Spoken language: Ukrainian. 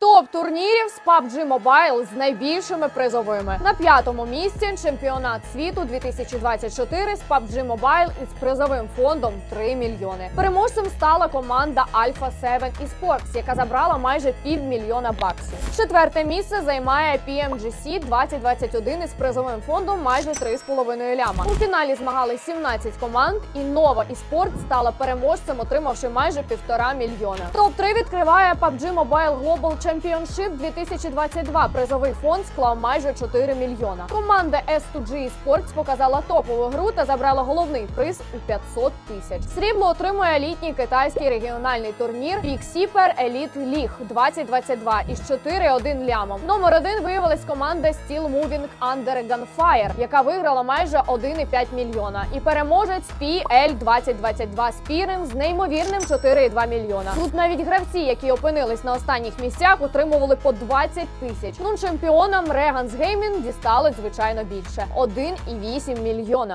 Топ турнірів з PUBG Mobile з найбільшими призовими. На п'ятому місці чемпіонат світу 2024 з PUBG Mobile із призовим фондом 3 мільйони. Переможцем стала команда Alpha 7 Esports, яка забрала майже півмільйона баксів. Четверте місце займає PMGC 2021 із призовим фондом майже 3,5 ляма. У фіналі змагали 17 команд, і Nova Esports стала переможцем, отримавши майже півтора мільйона. Топ 3 відкриває PUBG Mobile Global Championship 2022. Призовий фонд склав майже 4 мільйона. Команда S2G Esports показала топову гру та забрала головний приз у 500 тисяч. Срібло отримує літній китайський регіональний турнір Super Elite League 2022 із 4-1 лямом. Номер один виявилась команда Steel Moving Under Gunfire, яка виграла майже 1,5 мільйона. І переможець PL 2022 Spearing з неймовірним 4,2 мільйона. Тут навіть гравці, які опинились на останніх місцях, отримували по 20 тисяч. Ну чемпіонам Реганс Геймін дісталось звичайно більше 1,8 мільйона.